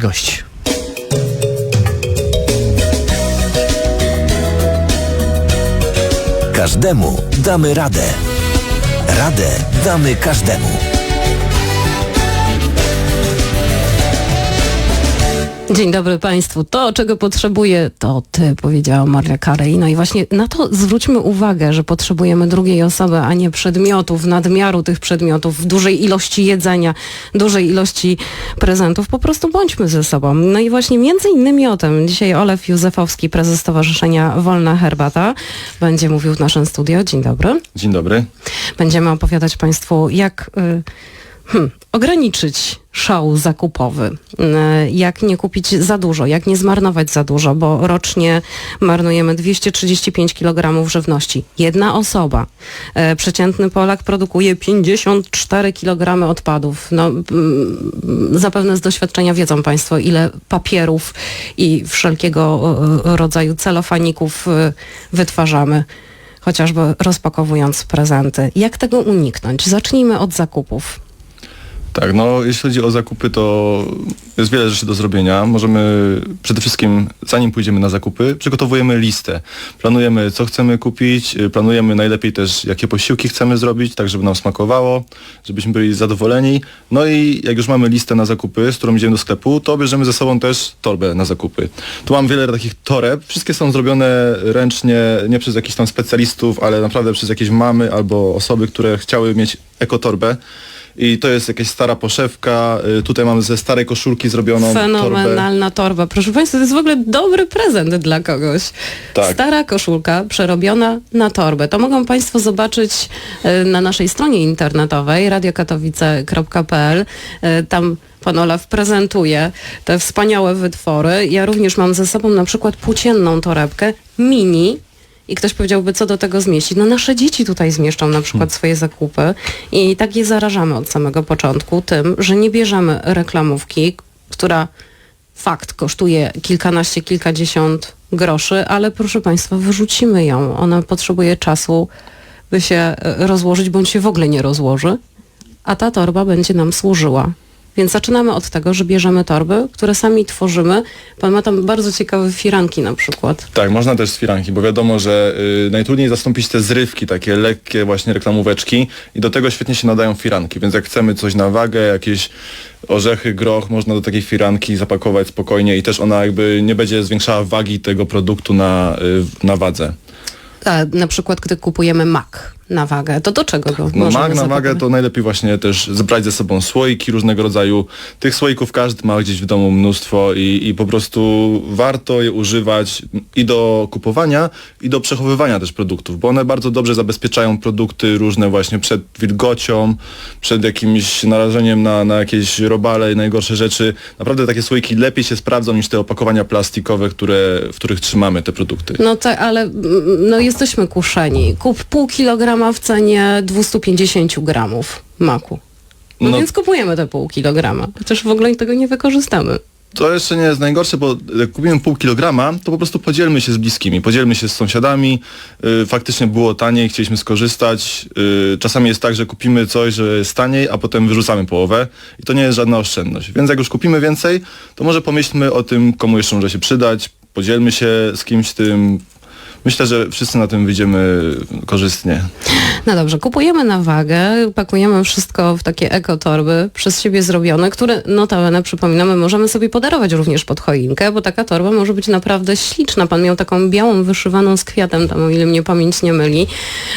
gość. Każdemu damy radę. Radę damy każdemu. Dzień dobry Państwu. To, czego potrzebuję, to Ty, powiedziała Maria Carey. No i właśnie na to zwróćmy uwagę, że potrzebujemy drugiej osoby, a nie przedmiotów, nadmiaru tych przedmiotów, dużej ilości jedzenia, dużej ilości prezentów. Po prostu bądźmy ze sobą. No i właśnie między innymi o tym dzisiaj Olef Józefowski, prezes Stowarzyszenia Wolna Herbata, będzie mówił w naszym studio. Dzień dobry. Dzień dobry. Będziemy opowiadać Państwu, jak y, hmm, ograniczyć szał zakupowy, y, jak nie kupić za dużo, jak nie zmarnować za dużo, bo rocznie marnujemy 235 kg żywności. Jedna osoba, y, przeciętny Polak produkuje 54 kg odpadów. No, zapewne z doświadczenia wiedzą Państwo, ile papierów i wszelkiego y, rodzaju celofaników wytwarzamy chociażby rozpakowując prezenty. Jak tego uniknąć? Zacznijmy od zakupów. Tak, no jeśli chodzi o zakupy, to jest wiele rzeczy do zrobienia. Możemy przede wszystkim, zanim pójdziemy na zakupy, przygotowujemy listę. Planujemy, co chcemy kupić, y, planujemy najlepiej też, jakie posiłki chcemy zrobić, tak żeby nam smakowało, żebyśmy byli zadowoleni. No i jak już mamy listę na zakupy, z którą idziemy do sklepu, to bierzemy ze sobą też torbę na zakupy. Tu mam wiele takich toreb. Wszystkie są zrobione ręcznie, nie przez jakichś tam specjalistów, ale naprawdę przez jakieś mamy albo osoby, które chciały mieć ekotorbę. I to jest jakaś stara poszewka. Y, Tutaj mam ze starej koszulki zrobioną torbę. Fenomenalna torba. Proszę Państwa, to jest w ogóle dobry prezent dla kogoś. Tak. Stara koszulka przerobiona na torbę. To mogą Państwo zobaczyć e, na naszej stronie internetowej radiokatowice.pl. E, Tam Pan Olaf prezentuje te wspaniałe wytwory. Ja również mam ze sobą na przykład płócienną torebkę mini i ktoś powiedziałby, co do tego zmieścić. No nasze dzieci tutaj zmieszczą na przykład swoje zakupy i tak je zarażamy od samego początku tym, że nie bierzemy reklamówki, która fakt kosztuje kilkanaście, kilkadziesiąt groszy, ale proszę Państwa, wyrzucimy ją. Ona potrzebuje czasu, by się e, rozłożyć, bądź się w ogóle nie rozłoży, a ta torba będzie nam służyła. Więc zaczynamy od tego, że bierzemy torby, które sami tworzymy. Pan ma tam bardzo ciekawe firanki na przykład. Tak, można też z firanki, bo wiadomo, że y, najtrudniej zastąpić te zrywki, takie lekkie właśnie reklamóweczki i do tego świetnie się nadają firanki, więc jak chcemy coś na wagę, jakieś orzechy, groch, można do takiej firanki zapakować spokojnie i też ona jakby nie będzie zwiększała wagi tego produktu na, y, na wadze. A na przykład, gdy kupujemy mak na wagę, to do czego go No mag na wagę to najlepiej właśnie też zebrać ze sobą słoiki różnego rodzaju. Tych słoików każdy ma gdzieś w domu mnóstwo i, i po prostu warto je używać i do kupowania i do przechowywania też produktów, bo one bardzo dobrze zabezpieczają produkty różne właśnie przed wilgocią, przed jakimś narażeniem na, na jakieś robale i najgorsze rzeczy. Naprawdę takie słoiki lepiej się sprawdzą niż te opakowania plastikowe, które, w których trzymamy te produkty. No tak, ale mm, no jesteśmy kuszeni. Kup pół kilograma w cenie 250 gramów maku. No, No- więc kupujemy te pół kilograma. Chociaż w ogóle tego nie wykorzystamy. To jeszcze nie jest najgorsze, bo jak kupimy pół kilograma, to po prostu podzielmy się z bliskimi, podzielmy się z sąsiadami. Yy, faktycznie było taniej, chcieliśmy skorzystać. Yy, czasami jest tak, że kupimy coś, że jest taniej, a potem wyrzucamy połowę i to nie jest żadna oszczędność. Więc jak już kupimy więcej, to może pomyślmy o tym, komu jeszcze może się przydać, podzielmy się z kimś tym. Myślę, że wszyscy na tym wyjdziemy korzystnie. No dobrze, kupujemy na wagę, pakujemy wszystko w takie ekotorby przez siebie zrobione, które notabene, przypominamy, możemy sobie podarować również pod choinkę, bo taka torba może być naprawdę śliczna. Pan miał taką białą, wyszywaną z kwiatem, tam o ile mnie pamięć nie myli.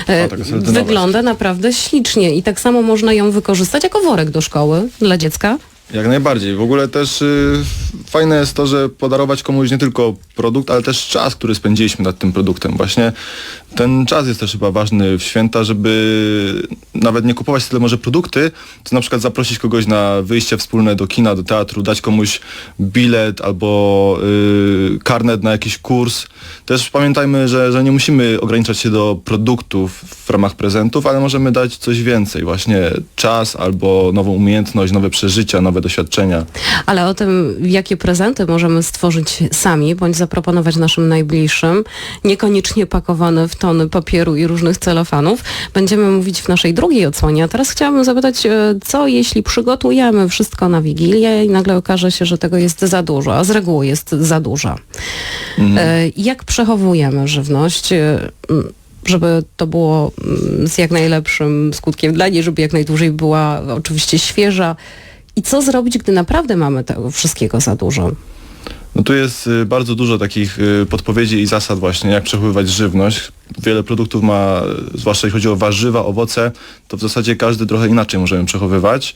E, sardynowa Wygląda naprawdę ślicznie i tak samo można ją wykorzystać jako worek do szkoły dla dziecka. Jak najbardziej. W ogóle też y, fajne jest to, że podarować komuś nie tylko produkt, ale też czas, który spędziliśmy nad tym produktem. Właśnie ten czas jest też chyba ważny w święta, żeby nawet nie kupować tyle może produkty, to na przykład zaprosić kogoś na wyjście wspólne do kina, do teatru, dać komuś bilet albo y, karnet na jakiś kurs. Też pamiętajmy, że, że nie musimy ograniczać się do produktów w ramach prezentów, ale możemy dać coś więcej. Właśnie czas albo nową umiejętność, nowe przeżycia, nowe nowe doświadczenia. Ale o tym, jakie prezenty możemy stworzyć sami, bądź zaproponować naszym najbliższym, niekoniecznie pakowane w tony papieru i różnych celofanów, będziemy mówić w naszej drugiej odsłonie. A teraz chciałabym zapytać, e, co jeśli przygotujemy wszystko na Wigilię i nagle okaże się, że tego jest za dużo, a z reguły jest za dużo. E, Jak przechowujemy żywność? e, żeby to było mm, z jak najlepszym skutkiem dla niej, żeby jak najdłużej była oczywiście świeża. I co zrobić, gdy naprawdę mamy tego wszystkiego za dużo? No tu jest y, bardzo dużo takich y, podpowiedzi i zasad właśnie, jak przechowywać żywność. Wiele produktów ma, zwłaszcza jeśli chodzi o warzywa, owoce, to w zasadzie każdy trochę inaczej możemy przechowywać.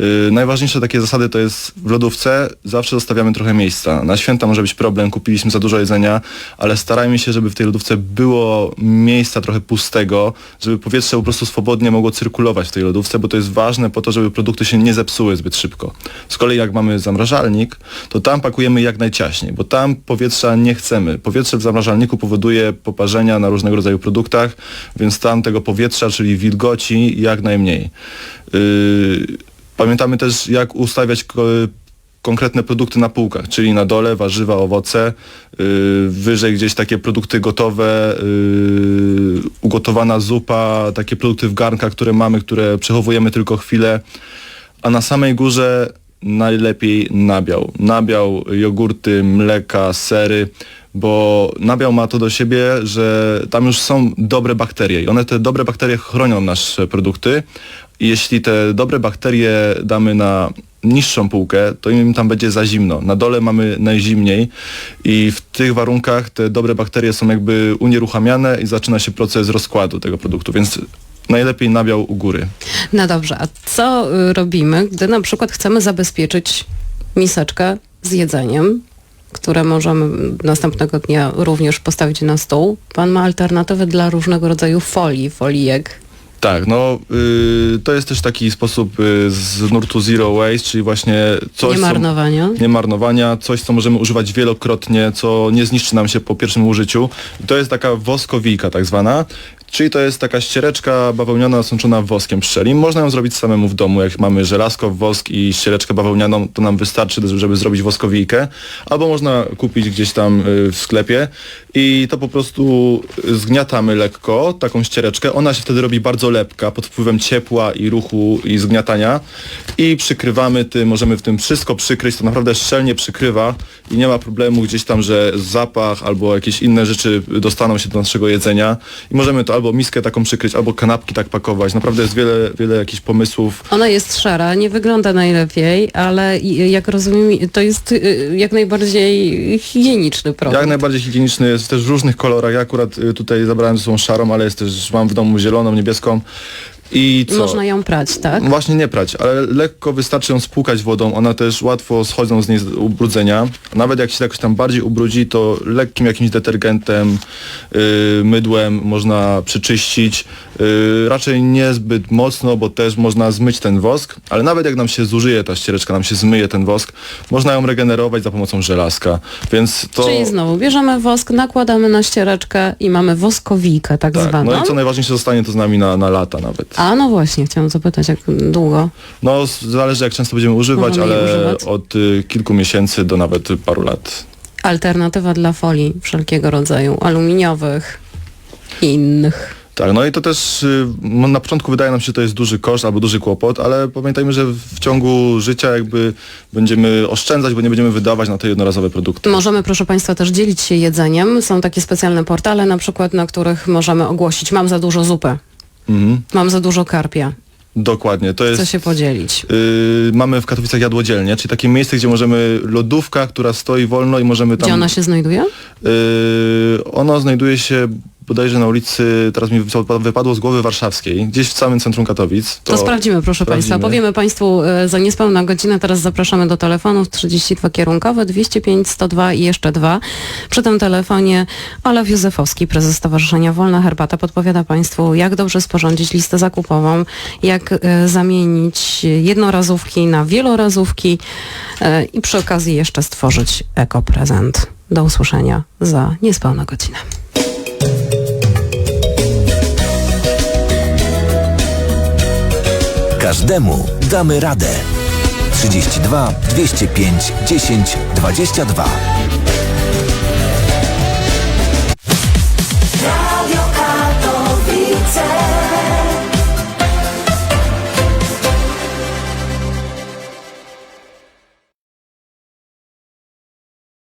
Y, Najważniejsze takie zasady to jest w lodówce zawsze zostawiamy trochę miejsca. Na święta może być problem, kupiliśmy za dużo jedzenia, ale starajmy się, żeby w tej lodówce było miejsca trochę pustego, żeby powietrze po prostu swobodnie mogło cyrkulować w tej lodówce, bo to jest ważne po to, żeby produkty się nie zepsuły zbyt szybko. Z kolei jak mamy zamrażalnik, to tam pakujemy jak najciaśniej, bo tam powietrza nie chcemy. Powietrze w zamrażalniku powoduje poparzenia na różnego rodzaju produktach, więc tam tego powietrza, czyli wilgoci jak najmniej. Yy, Pamiętamy też, jak ustawiać ko- konkretne produkty na półkach, czyli na dole warzywa, owoce, yy, wyżej gdzieś takie produkty gotowe, yy, ugotowana zupa, takie produkty w garnkach, które mamy, które przechowujemy tylko chwilę, a na samej górze najlepiej nabiał. Nabiał, jogurty, mleka, sery, bo nabiał ma to do siebie, że tam już są dobre bakterie i one te dobre bakterie chronią nasze produkty jeśli te dobre bakterie damy na niższą półkę, to im tam będzie za zimno. Na dole mamy najzimniej i w tych warunkach te dobre bakterie są jakby unieruchamiane i zaczyna się proces rozkładu tego produktu, więc najlepiej nabiał u góry. No dobrze, a co y, robimy, gdy na przykład chcemy zabezpieczyć miseczkę z jedzeniem, które możemy następnego dnia również postawić na stół? Pan ma alternatywy dla różnego rodzaju folii, folijek. Tak, no y, to jest też taki sposób y, z nurtu zero waste, czyli właśnie coś, Nie co- marnowania. nie marnowania, coś, co możemy używać wielokrotnie, co nie zniszczy nam się po pierwszym użyciu. I to jest taka woskowijka tak zwana, czyli to jest taka ściereczka bawełniana nasączona woskiem pszczelim. Można ją zrobić samemu w domu, jak mamy żelazko, wosk i ściereczkę bawełnianą, to nam wystarczy, żeby zrobić woskowijkę. Albo można kupić gdzieś tam y, w sklepie i to po prostu zgniatamy lekko, taką ściereczkę. Ona się wtedy robi bardzo lepka pod wpływem ciepła i ruchu i zgniatania i przykrywamy tym, możemy w tym wszystko przykryć, to naprawdę szczelnie przykrywa i nie ma problemu gdzieś tam, że zapach albo jakieś inne rzeczy dostaną się do naszego jedzenia i możemy to albo miskę taką przykryć, albo kanapki tak pakować. Naprawdę jest wiele, wiele jakichś pomysłów. Ona jest szara, nie wygląda najlepiej, ale jak rozumiem, to jest y, jak najbardziej higieniczny produkt. Jak najbardziej higieniczny jest też w różnych kolorach. Ja akurat y, tutaj zabrałem ze sobą szarą, ale jest też, mam w domu zieloną, niebieską. I co? Można ją prać, tak? Właśnie nie prać, ale lekko wystarczy ją spłukać wodą, ona też łatwo schodzą z niej ubrudzenia. Nawet jak się jakoś tam bardziej ubrudzi, to lekkim jakimś detergentem, yy, mydłem można przyczyścić. Yy, raczej niezbyt mocno, bo też można zmyć ten wosk, ale nawet jak nam się zużyje ta ściereczka, nam się zmyje ten wosk, można ją regenerować za pomocą żelazka. Więc to... Czyli znowu bierzemy wosk, nakładamy na ściereczkę i mamy woskowijkę tak, tak, zwaną. no i co najważniejsze, zostanie to z nami na, na lata nawet. A no właśnie, chciałam zapytać, jak długo? No zależy jak często będziemy używać, Możemy ale używać? od y, kilku miesięcy do nawet paru lat. Alternatywa dla folii wszelkiego rodzaju, aluminiowych i innych. Tak, no i to też y, na początku wydaje nam się, że to jest duży koszt albo duży kłopot, ale pamiętajmy, że w ciągu życia jakby będziemy oszczędzać, bo nie będziemy wydawać na te jednorazowe produkty. Możemy, proszę Państwa, też dzielić się jedzeniem. Są takie specjalne portale, na przykład, na których możemy ogłosić, mam za dużo zupy, Mhm. mam za dużo karpia, Dokładnie, to chcę jest... się podzielić. y, mamy w Katowicach jadłodzielnie, czyli takie miejsce, gdzie możemy lodówka, która stoi wolno i możemy tam... Gdzie ona się znajduje? Y, ono znajduje się bodajże na ulicy, teraz mi wypa- wypadło z głowy warszawskiej, gdzieś w samym centrum Katowic. To, sprawdzimy, proszę Państwa. sprawdzimy. Powiemy Państwu e, za niespełna godzinę. Teraz zapraszamy do telefonów 32 kierunkowe, 205 102 i jeszcze dwa. Przy tym telefonie Olaf Józefowski, prezes Stowarzyszenia Wolna Herbata, podpowiada Państwu, jak dobrze sporządzić listę zakupową, jak e, zamienić jednorazówki na wielorazówki e, i przy okazji jeszcze stworzyć ekoprezent. Do usłyszenia za niespełna godzinę. Każdemu damy radę. 32 205 10 22.